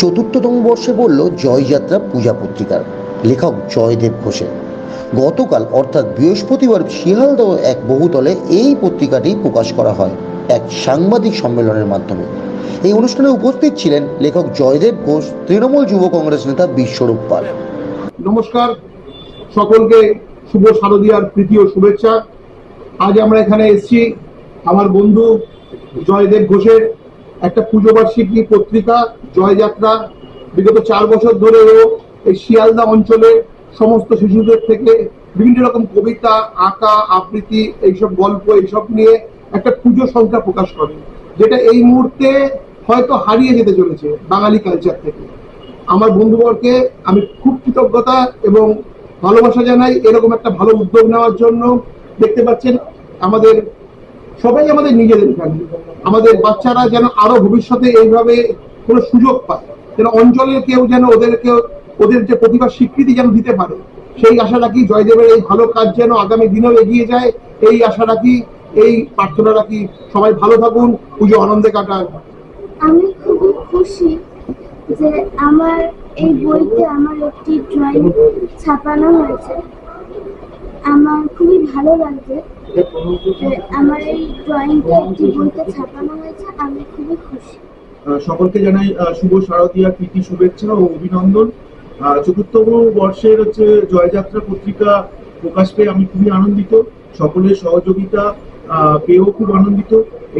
চতুর্থতম বর্ষে পড়ল জয়যাত্রা পূজা পত্রিকার লেখক জয়দেব ঘোষের। গতকাল, অর্থাৎ বৃহস্পতিবার, শিয়ালদহ এক বহুতলে এই পত্রিকাটি প্রকাশ করা হয় এক সাংবাদিক সম্মেলনের মাধ্যমে। এই অনুষ্ঠানে উপস্থিত ছিলেন লেখক জয়দেব ঘোষ, তৃণমূল যুব কংগ্রেস নেতা বিশ্বরূপ পাল। নমস্কার, সকলকে শুভ শারদীয়ার ও শুভেচ্ছা। আজ আমরা এখানে এসেছি আমার বন্ধু জয়দেব ঘোষের একটা পুজো বার্ষিকী পত্রিকা, জয়যাত্রা, বিগত চার বছর ধরে ও এই শিয়ালদা অঞ্চলে সমস্ত শিশুদের থেকে বিভিন্ন রকম কবিতা, আঁকা, আবৃত্তি, এইসব গল্প, এইসব নিয়ে একটা পুজো সংখ্যা প্রকাশ করে, যেটা এই মুহূর্তে হয়তো হারিয়ে যেতে চলেছে বাঙালি কালচার থেকে। আমার বন্ধুবর্গকে আমি খুব কৃতজ্ঞতা এবং ভালোবাসা জানাই এরকম একটা ভালো উদ্যোগ নেওয়ার জন্য। দেখতে পাচ্ছেন, আমাদের সবাই আমাদের নিজেদের এখানে আমাদের বাচ্চারা যেন আরও ভবিষ্যতে এইভাবে কোনো সুযোগ পায়, যেন অঞ্চলের কেউ যেন ওদেরকে, ওদের যে প্রতিভার স্বীকৃতি যেন দিতে পারে। সেই আশা রাখি জয়দেবের এই ভালো কাজ যেন আগামী দিনেও এগিয়ে যায়। এই আশা রাখি, এই প্রার্থনা রাখি। সবাই ভালো থাকুন, পুজো আনন্দে কাটান। আমি খুবই খুশি যে আমার এই বইতে আমার একটি ড্রয়িং ছাপানো হয়েছে। ভালো লাগছে। আমার এই ড্রয়িংটা একটি বইতে ছাপানো হয়েছে আমি খুবই খুশি। সকলকে জানাই শুভ শারদীয়া প্রীতি শুভেচ্ছা ও অভিনন্দন। আহ, চতুর্থম বর্ষের হচ্ছে জয়যাত্রা পত্রিকা প্রকাশ পেয়ে আমি খুবই আনন্দিত। সকলের সহযোগিতা পেয়েও খুব আনন্দিত।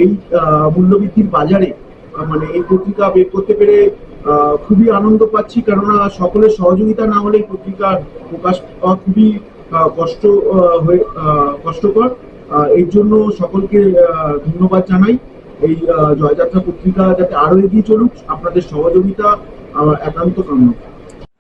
এই মূল্যবৃদ্ধির বাজারে মানে এই পত্রিকা বের করতে পেরে খুবই আনন্দ পাচ্ছি। কেননা সকলের সহযোগিতা না হলে এই পত্রিকা প্রকাশ পাওয়া খুবই কষ্ট হয়ে কষ্টকর। এর জন্য সকলকে ধন্যবাদ জানাই। এই জয়যাত্রা পত্রিকা যাতে আরও এগিয়ে চলুক, আপনাদের সহযোগিতা একান্ত কাম্য